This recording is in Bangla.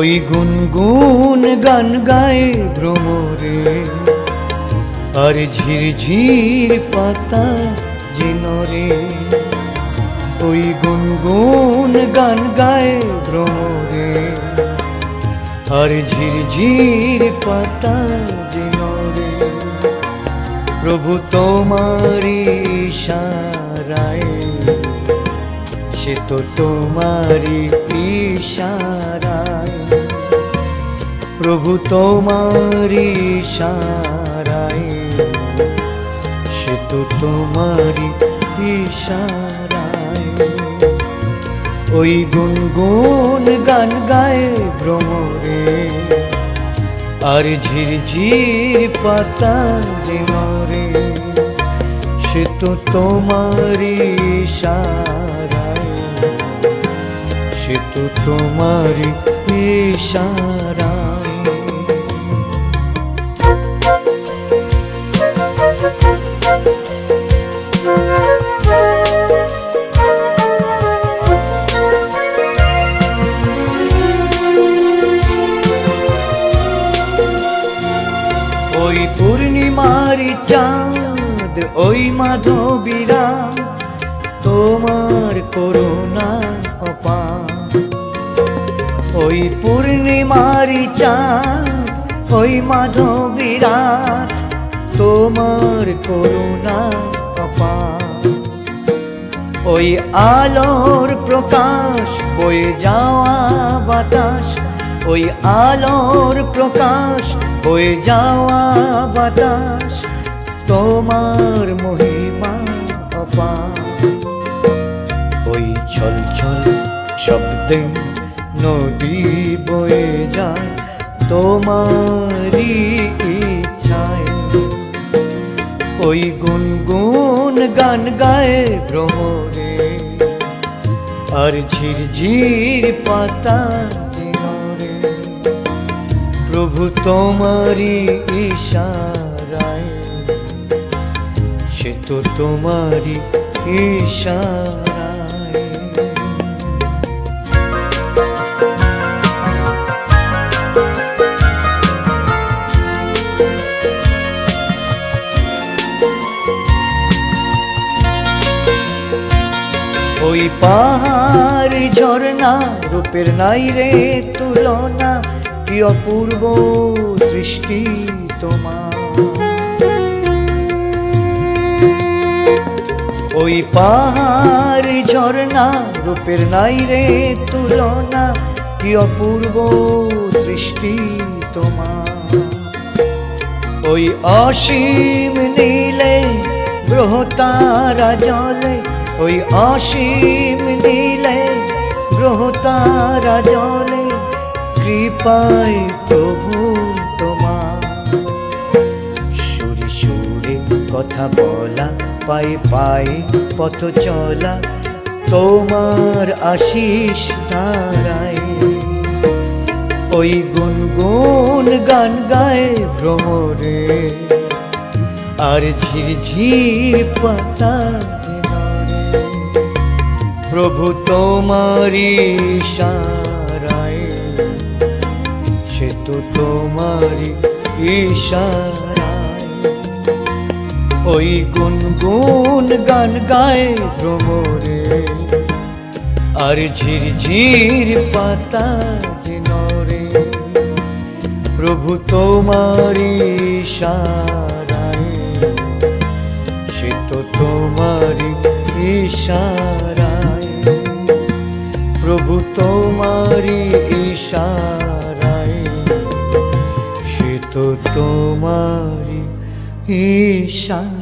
ওই গুনগুন গান গায়ে ভ্রমরে। আর ঝিরঝির পাতা জিনরে। ওই গুনগুন গান গায়ে ভ্রমরে। আর ঝিরঝির পাতা জিনরে। প্রভু তোমারি ইশারায়, সে তো তোমারি ইশারায় প্রভু তোমারি ইশারায়। সে তো তোমারি ইশারায়। ওই গুনগুন গান গায়ে ভ্রমরে, আর ঝিরঝির পাতা যে মরে সে তো তোমারি ইশারায়। সে তো তোমারি ইশারায়। ওই পূর্ণিমারি চাঁদ, ওই মাধবীরা তোমার করুণা অপা ওই পূর্ণিমারি চাঁদ, ওই মাধবীরা তোমার করুণা অপা ওই আলোর প্রকাশ, বয়ে যাওয়া বাতাস, ওই আলোর প্রকাশ বয়ে যাওয়া বাতাস, তোমার মহিমা অপা ওই ছল ছল শব্দে নদী বয়ে যায়, তোমারই ইচ্ছায়। ওই গুনগুন গান গায়ে ভ্রমরে, আর ঝিরঝির পাতা প্রভু তোমারি ইশারায়। সে তো তোমারি ইশারায়। ওই পাহাড় ঝর্ণা রূপের নাই রে তুলনা। কি অপূর্ব সৃষ্টি তোমার। ওই পাহাড় ঝর্ণা রূপের নাই রে তুলনা, কি অপূর্ব সৃষ্টি তোমার। ওই অসীম নীলে গ্রহ তারা জলে, ওই অসীম নীলে গ্রহ তারা জলে কৃপায় প্রভু তোমার। সুরে সুরে কথা বলা, পায়ে পায়ে পথ চলা, তোমার আশিস ধারায় ওই গুনগুন গান গায় ভ্রমরে, আর ঝিরঝির পাতা প্রভু তোমারি ইশারায় তো তোমারি ইশারায়। ওই গুনগুন গান গায়ে ভ্রমরে। আর ঝিরঝির পাতা যে নড়ে। প্রভু তোমারি ইশারায়। সে তো তোমারি ইশারায়। প্রভু তোমারি ইশারায়। সে তো তোমারি ইশারায়